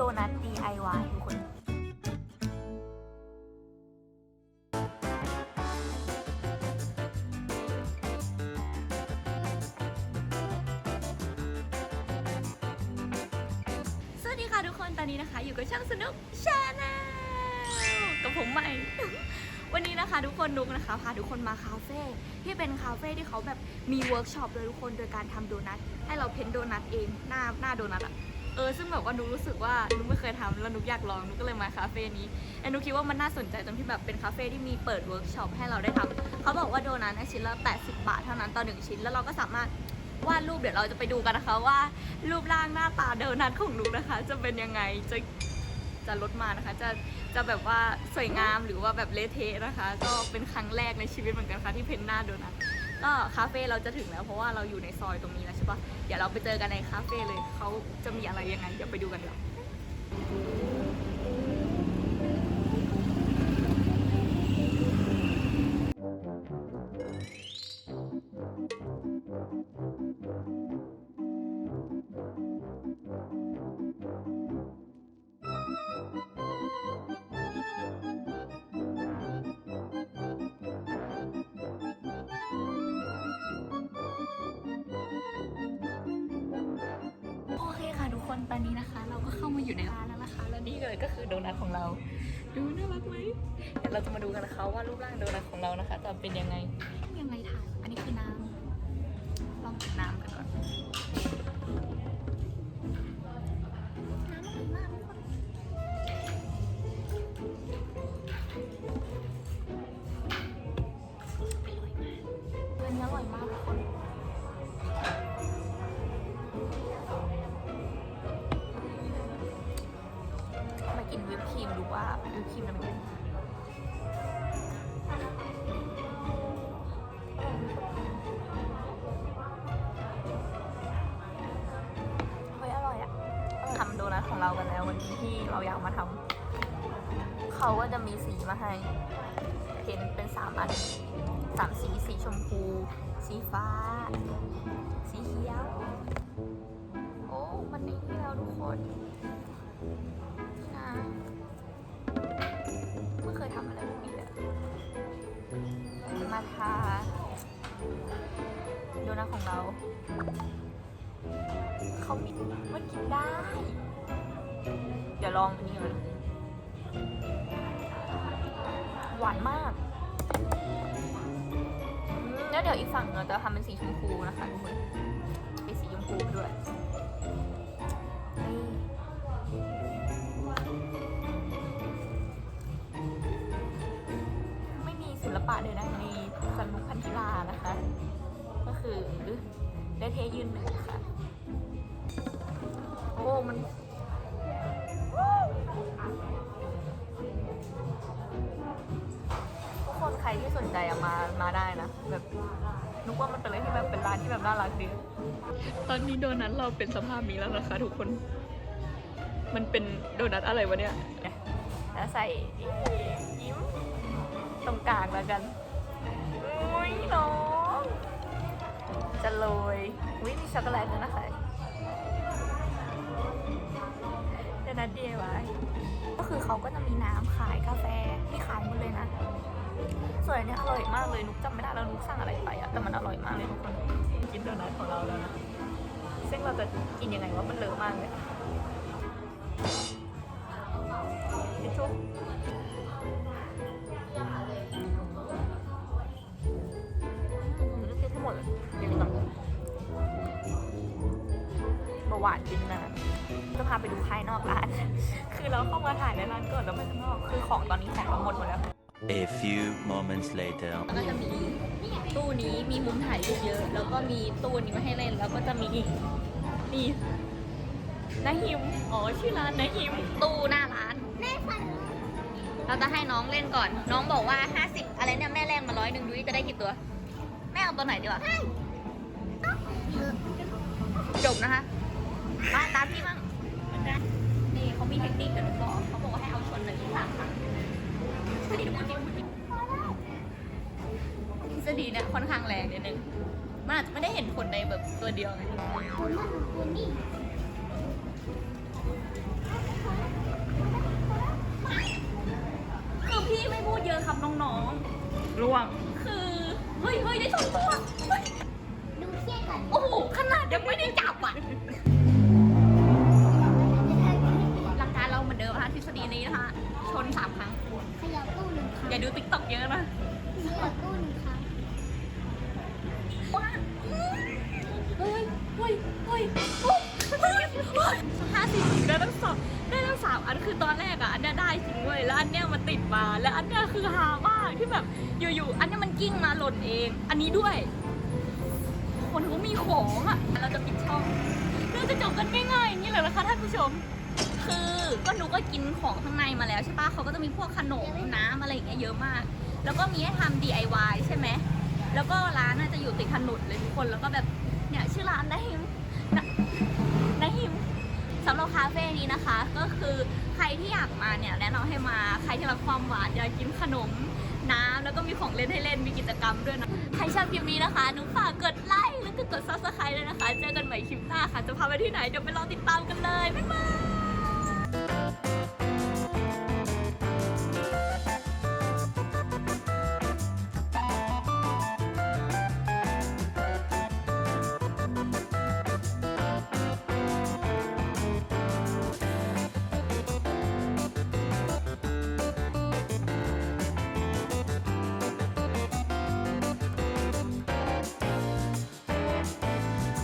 ดนัท DIY ทุกคนสวัสดีค่ะทุกคนตอนนี้นะคะ อยู่กับช่างสนุกชาแนลกับผมใหม่ วันนี้นะคะ ทุกคนนุกนะคะพาทุกคนมาคาเฟ่ที่เป็นคาเฟ่ที่เขาแบบมีเวิร์กช็อปเลยทุกคนโดยการทำโดนัทให้เราเพ้นโดนัทเองหน้าหน้าโดนัทอะ ออซึ่งแบบว่านุกรู้สึกว่านุกไม่เคยทำแล้วนุกอยากลองนุกก็เลยมาคาเฟ่นี้และนุกคิดว่ามันน่าสนใจตรงที่แบบเป็นคาเฟ่ที่มีเปิดเวิร์กช็อปให้เราได้ทำเขาบอกว่าโดนัทเนี่ยชิ้นละ 80 บาทเท่านั้นต่อหนึ่งชิ้น แล้วเราก็สามารถวาดรูปเดี๋ยวเราจะไปดูกันนะคะว่ารูปร่างหน้าตาโดนัทของนุกนะคะ จะเป็นยังไงจะจะลดมานะคะ จะจะแบบว่าสวยงามหรือว่าแบบเละเทะนะคะ ก็เป็นครั้งแรกในชีวิตเหมือนกันค่ะที่เพ้นหน้าโดนัท ก็คาเฟ่เราจะถึงแล้วเพราะว่าเราอยู่ในซอยตรงนี้แล้วใช่ปะเดี๋ยวเราไปเจอกันในคาเฟ่เลยเขาจะมีอะไรยังไงเดี๋ยวไปดูกันเดี๋ยว อนนี้นะคะ เราก็เข้ามาอยู่ในร้านแล้วนะคะ และนี่เลยก็คือโดนัทของเรา ดูน่ารักไหมเดี๋ยวเราจะมาดูกันนะคะว่ารูปร่างโดนัทของเรานะคะ จะเป็นยังไงยังไงถ่ายอันนี้คือน้ำลองกินน้ำกันก่อน รีมดูว่าวิปครีมจะเป็นยังไงเฮ้ยอร่อยอะทำโดนัทของเรากันแล้ววันนี้ที่เราอยากมาทำเขาก็จะมีสีมาให้เพ้นเป็นสามอันสามสี สีชมพู สีฟ้า สีเขียว โอ้ มันนี่แล้วทุกคน ดนัทของเรา เขามีมันกินได้ เดี๋ยวลองอันนี้เลยหวานมากมแล้วเดี๋ยวอีกฝั่งเราจะทำเป็นสีชมพูนะคะทุกคนเป็นสีชมพูด้วยไม่มีศิลปะใดๆในสนุกพันธิลานะคะ คือได้เทยืนหนึ่งค่ะ โอ้ มันทุกคนใครที่สนใจอะมา มาได้นะ แบบนึกว่ามันเป็นอะไรที่แบบเป็นร้านที่แบบน่ารักดี ตอนนี้โดนัทเราเป็นสภาพนี้แล้วนะคะทุกคน มันเป็นโดนัทอะไรวะเนี่ย แล้วใส่ยิ้มตรงกลางแล้วกัน อุ้ยน้อง จะโรยวิมีช็อกโกแลตด้วยนะคะเดยวนัดเดียวไว้ก็คือเขาก็จะมีน้ำขายกาแฟมีขายหมดเลยนะ ส่วนอันเนี้ยอร่อยมากเลยนุกจำไม่ได้แล้วนุกสั่งอะไรไปอะแต่มันอร่อยมากเลยทุกคนกินโดนัทของเราแล้วนะซึ่งเราจะกินยังไงว่ามันเลอะมากเลยทิชชู่อืมทั้งหมดเลย หวานกินนะจะพาไปดูภายนอกร้าน คือเราเข้ามาถ่ายในร้านก่อนแล้วไปข้างนอก คือของตอนนี้ของเราหมดหมดแล้ว A few moments later. แล้วก็จะมีตู้นี้มีมุมถ่ายรูปเยอะ แล้วก็มีตู้นี้มาให้เล่น แล้วก็จะมีนี่นาฮิม อ๋อชื่อร้านนาฮิม ตู้หน้าร้าน แม่ฟันเราจะให้น้องเล่นก่อน น้องบอกว่า 50 อะไรเนี่ยแม่แรงมาร้อยหนึ่งดูดิจะได้กี่ตัว แม่เอาตัวไหนดีวะจบนะคะ มาตามพี่มั่งนี่เขามีเทคนิคกันหรอเขาบอกว่าให้เอาชนหนึ่งสามครั้งทฤษฎีเนี่ยค่อนข้างแรงนิดนึง มันอาจจะไม่ได้เห็นผลในแบบตัวเดียวไงคือพี่ไม่พูดเยอะครับน้องๆร่วง คือ เฮ้ยเฮ้ยได้ชนตัวดูเครียก่นโอ้โห ขนาดยังไม่ได้ ยเฮ้ยเฮ้ยห้าสี่ได้ทั้งสองได้ทั้งสามอันคือตอนแรกอะอันเนี้ยได้จริงเว้ยแล้วอันเนี้ยมันติดมาแล้วอันเนี้ยคือฮามากที่แบบอยู่ๆอันเนี้ยมันกิ้งมาหล่นเอง อันนี้ด้วย คนเขามีของอะเราจะปิดช่องเราจะจบกันง่ายๆอย่างนี้เลยนะคะท่านผู้ชม คือก็หนูก็กินของข้างในมาแล้วใช่ปะเขาก็จะมีพวกขนมน้ำอะไรอย่างเงี้ยเยอะมาก แล้วก็มีให้ทำ DIY ใช่ไหมแล้วก็ร้านน่าจะอยู่ติดถนนเลยทุกคนแล้วก็แบบ เนี่ยชื่อร้านนาฮิมนะนะฮิมสำหรับคาเฟ่นี้นะคะ ก็คือใครที่อยากมาเนี่ยแนะนำให้มาใครที่รักความหวานอยากกินขนมน้ำแล้วก็มีของเล่นให้เล่นมีกิจกรรมด้วยนะใครชอบคลิปนี้นะคะหนูฝากกดไลค์แล้วก็กดซับสไครต์ด้วยนะคะ เจอกันใหม่คลิปหน้าค่ะ จะพาไปที่ไหนเดี๋ยวไปรอติดตามกันเลยบ๊ายบาย